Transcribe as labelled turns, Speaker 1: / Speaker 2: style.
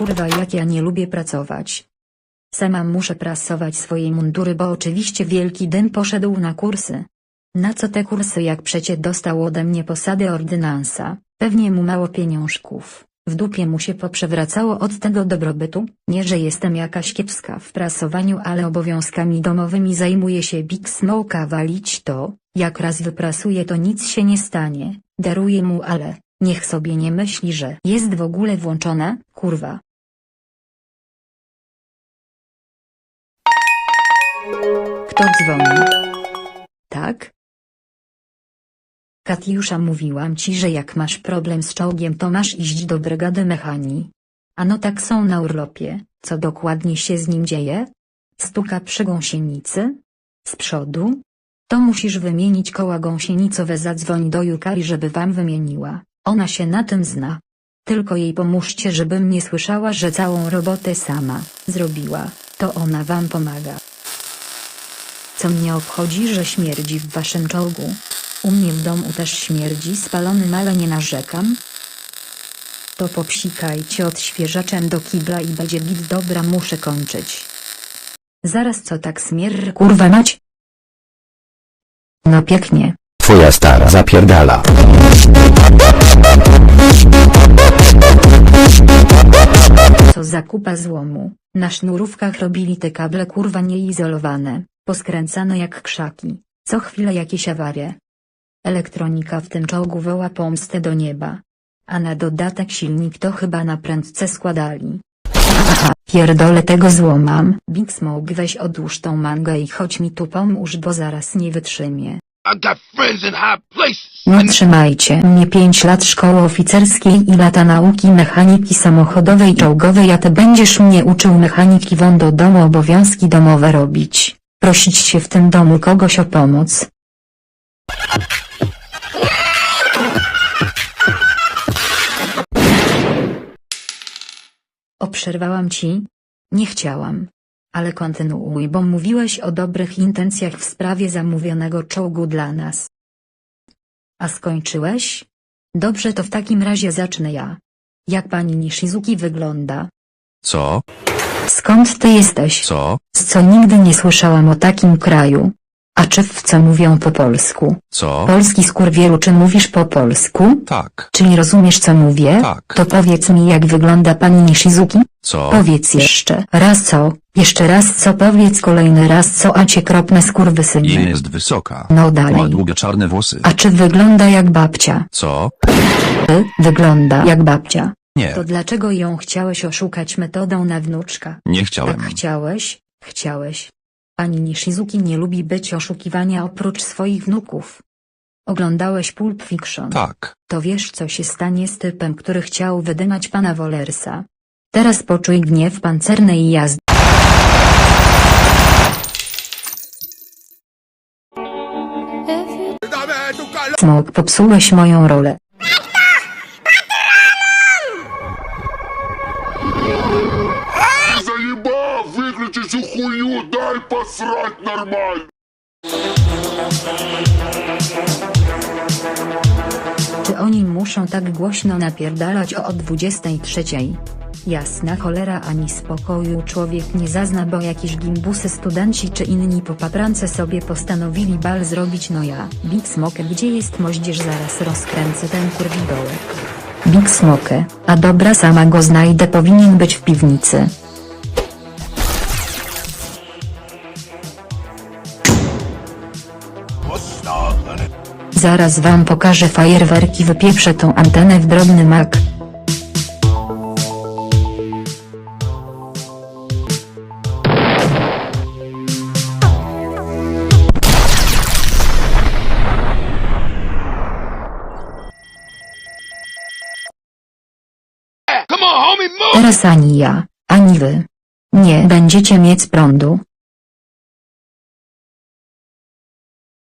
Speaker 1: Kurwa jak ja nie lubię pracować. Sama muszę prasować swoje mundury bo oczywiście wielki dym poszedł na kursy. Na co te kursy jak przecie dostał ode mnie posady ordynansa, pewnie mu mało pieniążków. W dupie mu się poprzewracało od tego dobrobytu, nie że jestem jakaś kiepska w prasowaniu ale obowiązkami domowymi zajmuje się Big Smoke'a walić to, jak raz wyprasuje to nic się nie stanie, daruję mu ale, niech sobie nie myśli że jest w ogóle włączona, kurwa. Kto dzwoni? Tak? Katiusza mówiłam ci, że jak masz problem z czołgiem to masz iść do brygady mechanii. Ano tak są na urlopie, co dokładnie się z nim dzieje? Stuka przy gąsienicy? Z przodu? To musisz wymienić koła gąsienicowe zadzwoń do Jukari żeby wam wymieniła, ona się na tym zna. Tylko jej pomóżcie żebym nie słyszała że całą robotę sama zrobiła, to ona wam pomaga. Co mnie obchodzi, że śmierdzi w waszym czołgu? U mnie w domu też śmierdzi spalonym, ale nie narzekam. To popsikajcie odświeżaczem do kibla i będzie git dobra muszę kończyć. Zaraz co tak smier kurwa mać? No pięknie.
Speaker 2: Twoja stara zapierdala.
Speaker 1: Co za kupa złomu. Na sznurówkach robili te kable kurwa nieizolowane, poskręcane jak krzaki, co chwilę jakieś awarie. Elektronika w tym czołgu woła pomstę do nieba. A na dodatek silnik to chyba na prędce składali. Aha, pierdolę tego złomam. Big Smoke weź odłóż tą mangę i chodź mi tu pomóż bo zaraz nie
Speaker 3: places.
Speaker 1: Nie trzymajcie mnie 5 lat szkoły oficerskiej i lata nauki mechaniki samochodowej i czołgowej a ty będziesz mnie uczył mechaniki won do domu obowiązki domowe robić. Prosić się w tym domu kogoś o pomoc. Oprzerwałam ci? Nie chciałam. Ale kontynuuj bo mówiłeś o dobrych intencjach w sprawie zamówionego czołgu dla nas. A skończyłeś? Dobrze to w takim razie zacznę ja. Jak pani Nishizuki wygląda?
Speaker 2: Co?
Speaker 1: Skąd ty jesteś?
Speaker 2: Co?
Speaker 1: Co nigdy nie słyszałam o takim kraju. A czy w co mówią po polsku?
Speaker 2: Co?
Speaker 1: Polski skurwielu czy mówisz po polsku?
Speaker 2: Tak.
Speaker 1: Czyli rozumiesz co mówię?
Speaker 2: Tak.
Speaker 1: To powiedz mi jak wygląda pani Nishizuki?
Speaker 2: Co?
Speaker 1: Powiedz jeszcze raz co, jeszcze raz co powiedz kolejny raz co a cię kropne
Speaker 2: Nie
Speaker 1: skurwysyny.
Speaker 2: jest wysoka.
Speaker 1: No
Speaker 2: Ma
Speaker 1: dalej.
Speaker 2: długie czarne włosy.
Speaker 1: A czy wygląda jak babcia?
Speaker 2: Co?
Speaker 1: Y, wygląda jak babcia.
Speaker 2: Nie.
Speaker 1: To dlaczego ją chciałeś oszukać metodą na wnuczka?
Speaker 2: Nie chciałem.
Speaker 1: Tak chciałeś? Chciałeś. Pani Nishizuki nie lubi być oszukiwania oprócz swoich wnuków. Oglądałeś Pulp Fiction.
Speaker 2: Tak.
Speaker 1: To wiesz co się stanie z typem, który chciał wydymać pana Wolersa. Teraz poczuj gniew pancernej jazdy. Smok popsułeś moją rolę.
Speaker 3: выключи всю хуйню, дай посрать нормально.
Speaker 1: Czy oni muszą tak głośno napierdalać o o 23? Jasna cholera ani spokoju człowiek nie zazna bo jakieś gimbusy studenci czy inni po paprance sobie postanowili bal zrobić no ja. Big Smoke gdzie jest moździerz zaraz rozkręcę ten kurwidołek. Big Smoke, a dobra sama go znajdę powinien być w piwnicy. Zaraz wam pokażę fajerwerki wypieprzę tą antenę w drobny mak. Teraz ani ja, ani wy. Nie będziecie mieć prądu,